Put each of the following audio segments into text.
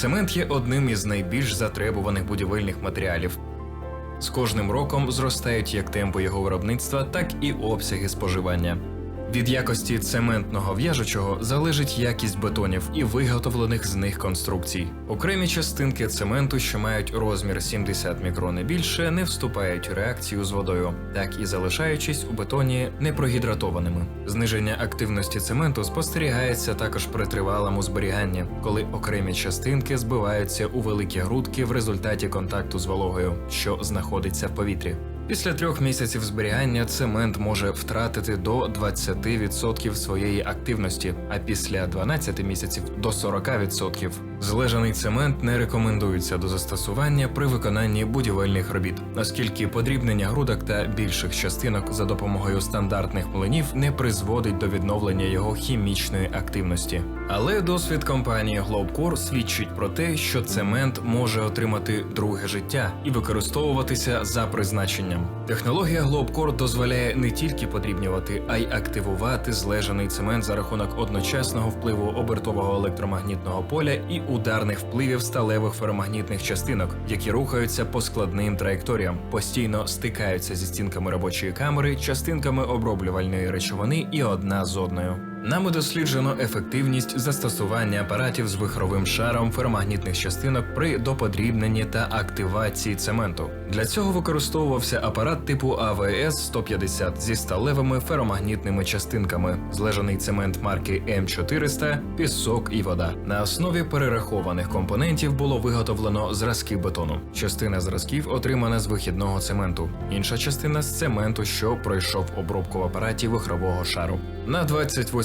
Цемент є одним із найбільш затребуваних будівельних матеріалів. З кожним роком зростають як темпи його виробництва, так і обсяги споживання. Від якості цементного в'яжучого залежить якість бетонів і виготовлених з них конструкцій. Окремі частинки цементу, що мають розмір 70 мікрон і більше, не вступають у реакцію з водою, так і залишаючись у бетоні непрогідратованими. Зниження активності цементу спостерігається також при тривалому зберіганні, коли окремі частинки збиваються у великі грудки в результаті контакту з вологою, що знаходиться в повітрі. Після трьох місяців зберігання цемент може втратити до 20% своєї активності, а після 12 місяців до 40%. Злежаний цемент не рекомендується до застосування при виконанні будівельних робіт, оскільки подрібнення грудок та більших частинок за допомогою стандартних млинів не призводить до відновлення його хімічної активності. Але досвід компанії Globcore свідчить про те, що цемент може отримати друге життя і використовуватися за призначенням. Технологія Globcore дозволяє не тільки подрібнювати, а й активувати злежаний цемент за рахунок одночасного впливу обертового електромагнітного поля і ударних впливів сталевих феромагнітних частинок, які рухаються по складним траєкторіям, постійно стикаються зі стінками робочої камери, частинками оброблювальної речовини і одна з одною. Нами досліджено ефективність застосування апаратів з вихровим шаром феромагнітних частинок при доподрібненні та активації цементу. Для цього використовувався апарат типу АВС 150 зі сталевими феромагнітними частинками, злежаний цемент марки М400, пісок і вода. На основі перерахованих компонентів було виготовлено зразки бетону. Частина зразків отримана з вихідного цементу, інша частина з цементу, що пройшов обробку в апараті вихрового шару. На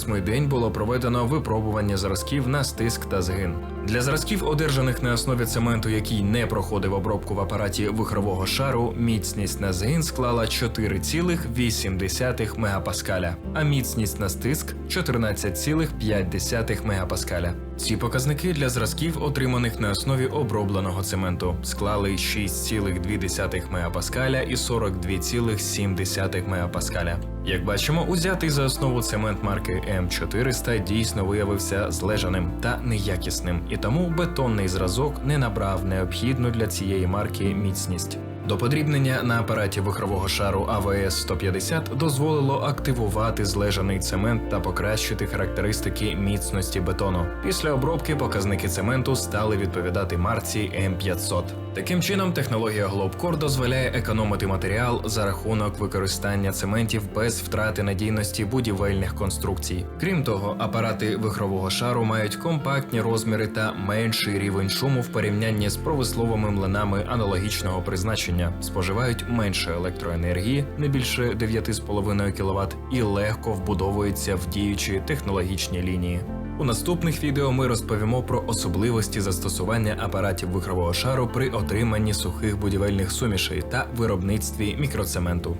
28-й день було проведено випробування зразків на стиск та згин. Для зразків, одержаних на основі цементу, який не проходив обробку в апараті вихрового шару, міцність на згин склала 4,8 мегапаскаля, а міцність на стиск 14,5 мегапаскаля. Ці показники для зразків, отриманих на основі обробленого цементу, склали 6,2 мегапаскаля і 42,7 мегапаскаля. Як бачимо, узятий за основу цемент марки М400 дійсно виявився злежаним та неякісним, і тому бетонний зразок не набрав необхідну для цієї марки міцність. Доподрібнення на апараті вихрового шару АВС 150 дозволило активувати злежаний цемент та покращити характеристики міцності бетону. Після обробки показники цементу стали відповідати марці М500. Таким чином, технологія Globcore дозволяє економити матеріал за рахунок використання цементів без втрати надійності будівельних конструкцій. Крім того, апарати вихрового шару мають компактні розміри та менший рівень шуму в порівнянні з промисловими млинами аналогічного призначення, споживають менше електроенергії, не більше 9,5 кВт, і легко вбудовуються в діючі технологічні лінії. У наступних відео ми розповімо про особливості застосування апаратів вихрового шару при отриманні сухих будівельних сумішей та виробництві мікроцементу.